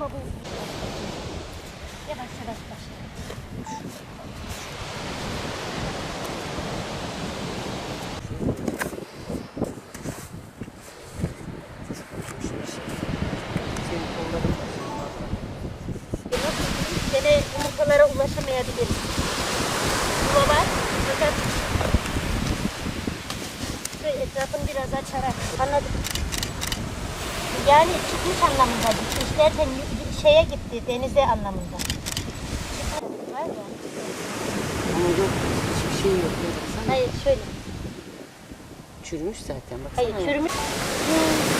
bu. Yavaş yavaş başla. Gene yumurtalara ulaşamayabiliriz. Yuva var fakat etrafını biraz açarak anladık. Yani çıkmış anlamında gitmiş derken y- şeye gitti denize anlamında. Var ya. Ama yok hiçbir şey yok. baksana. Hayır şöyle. Çürümüş zaten baksana. Hayır çürümüş. Bu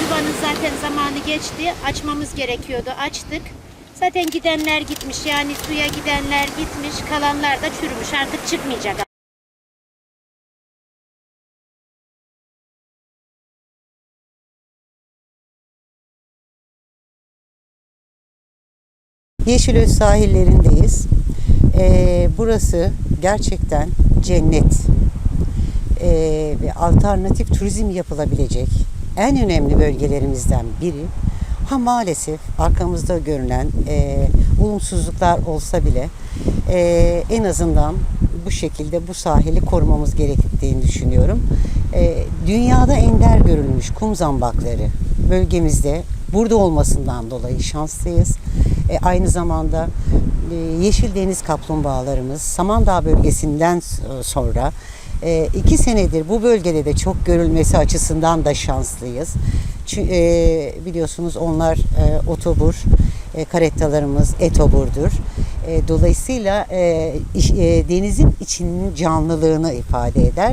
yuvanın zaten zamanı geçti. Açmamız gerekiyordu. Açtık. Zaten gidenler gitmiş. Yani suya gidenler gitmiş. Kalanlar da çürümüş. Artık çıkmayacak. Yeşilöz sahillerindeyiz. Ee, burası gerçekten cennet Ee, ve alternatif turizm yapılabilecek en önemli bölgelerimizden biri. Ha maalesef arkamızda görünen e, olumsuzluklar olsa bile e, en azından bu şekilde bu sahili korumamız gerektiğini düşünüyorum. E, dünyada ender görülmüş kum zambakları bölgemizde burada olmasından dolayı şanslıyız. E, aynı zamanda e, yeşil deniz kaplumbağalarımız Samandağ bölgesinden s- sonra e, iki senedir bu bölgede de çok görülmesi açısından da şanslıyız. Çünkü biliyorsunuz onlar e, otobur, e, karettalarımız etoburdur. E, dolayısıyla e, e, denizin içinin canlılığını ifade eder.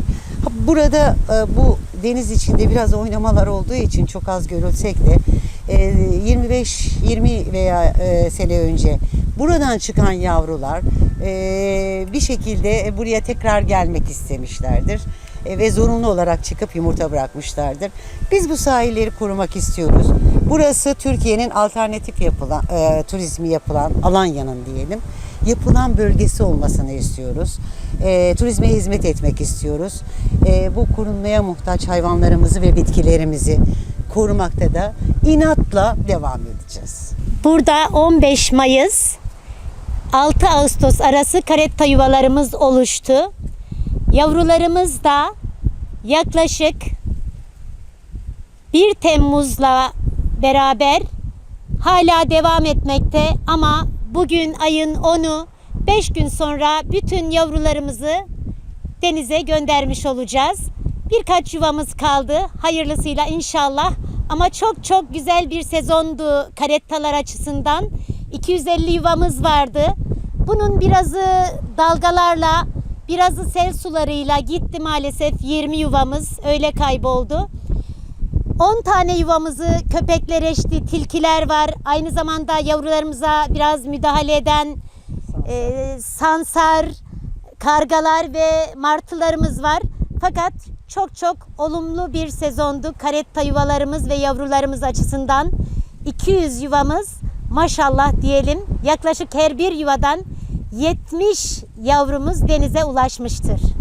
Burada e, bu deniz içinde biraz oynamalar olduğu için çok az görülsek de e, 25-20 veya e, sene önce buradan çıkan yavrular e, bir şekilde buraya tekrar gelmek istemişlerdir E, ve zorunlu olarak çıkıp yumurta bırakmışlardır. Biz bu sahilleri korumak istiyoruz. Burası Türkiye'nin alternatif yapılan e, turizmi yapılan Alanya'nın diyelim yapılan bölgesi olmasını istiyoruz. E, turizme hizmet etmek istiyoruz. E, bu korunmaya muhtaç hayvanlarımızı ve bitkilerimizi korumakta da inatla devam edeceğiz. Burada 15 Mayıs 6 Ağustos arası karetta yuvalarımız oluştu. Yavrularımız da yaklaşık 1 Temmuz'la beraber hala devam etmekte ama bugün ayın 10'u 5 gün sonra bütün yavrularımızı denize göndermiş olacağız. Birkaç yuvamız kaldı. Hayırlısıyla inşallah. Ama çok çok güzel bir sezondu karettalar açısından. 250 yuvamız vardı. Bunun birazı dalgalarla, birazı sel sularıyla gitti maalesef 20 yuvamız öyle kayboldu. 10 tane yuvamızı köpekler eşti, tilkiler var. Aynı zamanda yavrularımıza biraz müdahale eden e, sansar, kargalar ve martılarımız var. Fakat çok çok olumlu bir sezondu karetta yuvalarımız ve yavrularımız açısından. 200 yuvamız maşallah diyelim yaklaşık her bir yuvadan 70 yavrumuz denize ulaşmıştır.